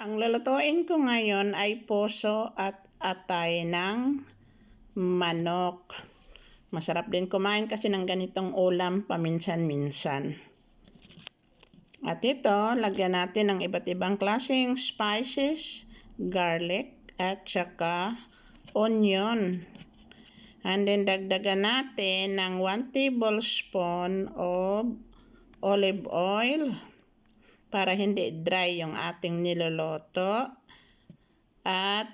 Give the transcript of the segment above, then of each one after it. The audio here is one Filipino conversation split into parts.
Ang lulutuin ko ngayon ay puso at atay ng manok. Masarap din kumain kasi ng ganitong ulam paminsan-minsan. At ito, lagyan natin ng iba't ibang klaseng spices, garlic, at saka onion. And then dagdagan natin ng 1 tablespoon of olive oil para hindi dry yung ating niloloto. At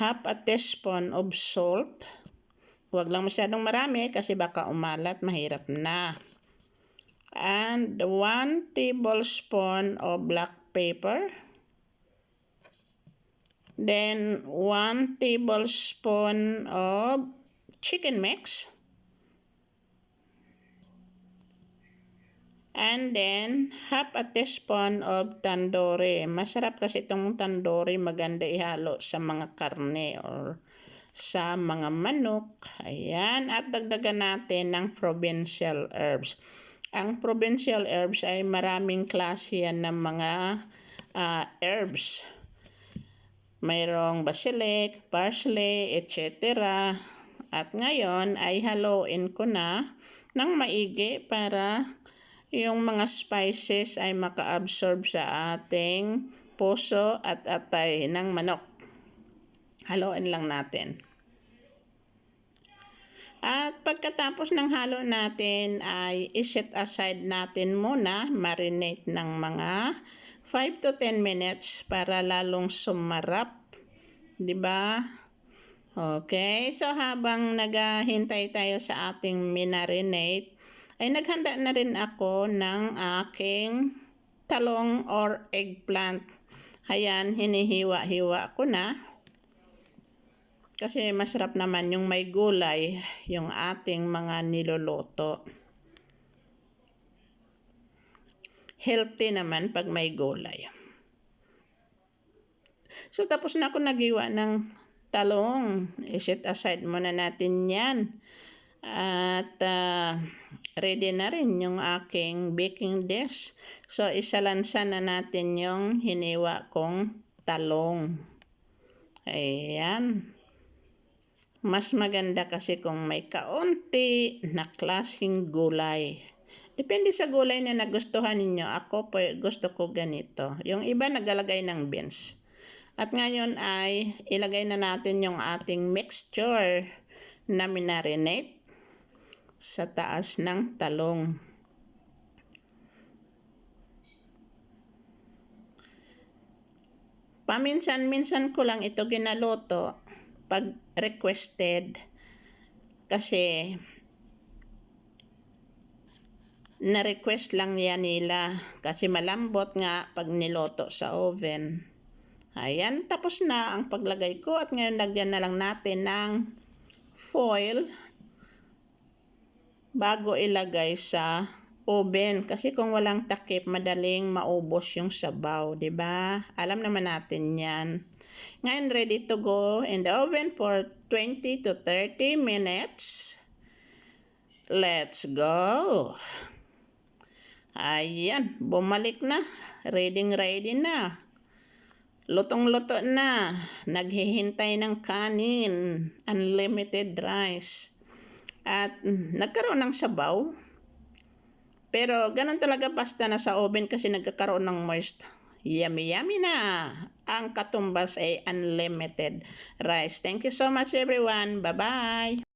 half a teaspoon of salt. Huwag lang masyadong marami kasi baka umalat, mahirap na. And 1 tablespoon of black pepper. Then 1 tablespoon of chicken mix. And then, half a teaspoon of tandoori. Masarap kasi itong tandoori, maganda ihalo sa mga karne or sa mga manok. Ayan. At dagdagan natin ng provincial herbs. Ang provincial herbs ay maraming klase yan ng mga uh, herbs. Mayroong basilic, parsley, etc. At ngayon ay haluin ko na ng maigi para yung mga spices ay maka-absorb sa ating puso at atay ng manok. Haluin lang natin. At pagkatapos ng halo natin ay iset aside natin muna, marinate ng mga 5 to 10 minutes para lalong sumarap. 'Di ba? Okay, so habang naghahintay tayo sa ating minarinate, ay naghanda na rin ako ng aking talong or eggplant. Ayan, hinihiwa-hiwa ko na. Kasi masarap naman yung may gulay, yung ating mga niloloto. Healthy naman pag may gulay. So tapos na ako nagiwa ng talong. I-set aside muna natin yan. At uh, ready na rin yung aking baking dish. So isalansa na natin yung hiniwa kong talong. Ayan. Mas maganda kasi kung may kaunti na klaseng gulay. Depende sa gulay na nagustuhan ninyo. Ako po gusto ko ganito. Yung iba nagalagay ng beans. At ngayon ay ilagay na natin yung ating mixture na minarinate sa taas ng talong. Paminsan-minsan ko lang ito ginaloto pag requested kasi na-request lang yan nila kasi malambot nga pag niloto sa oven. Ayan, tapos na ang paglagay ko at ngayon lagyan na lang natin ng foil bago ilagay sa oven kasi kung walang takip madaling maubos yung sabaw, 'di ba? Alam naman natin 'yan. Ngayon, ready to go in the oven for 20 to 30 minutes. Let's go! Ayan, bumalik na. Ready ready na. Lutong-luto na. Naghihintay ng kanin. Unlimited rice. At nagkaroon ng sabaw. Pero ganun talaga basta na sa oven kasi nagkakaroon ng moist. Yummy yummy na! Ang katumbas ay unlimited rice. Thank you so much everyone. Bye-bye!